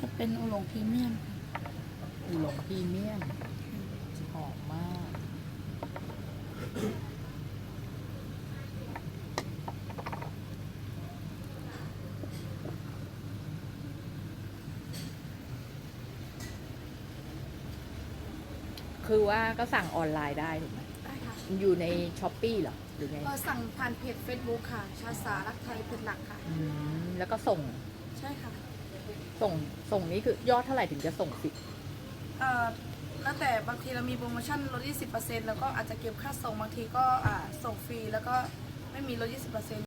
จะเป็นอุหลงพรีเมียมอูหลงพรีเมียมหอมมาก คือว่าก็สั่งออนไลน์ได้ถูกไหมได้ค่ะอยู่ในช้อปปี้เหรอหรือไงเออสั่งผ่านเพจ Facebook ค่ะ ชาสารักไทยเป็นหลักค่ะ อืมแล้วก็ส่ง ใช่ค่ะ ส่งส่งนี้คือยอดเท่าไหร่ถึงจะส่งสิเอ่อแล้วแต่บางทีเรามีโปรโมชั่นลด 20%แล้วก็อาจจะเก็บค่าส่งบางทีก็อ่าส่งฟรีแล้วก็ไม่มีลด 20%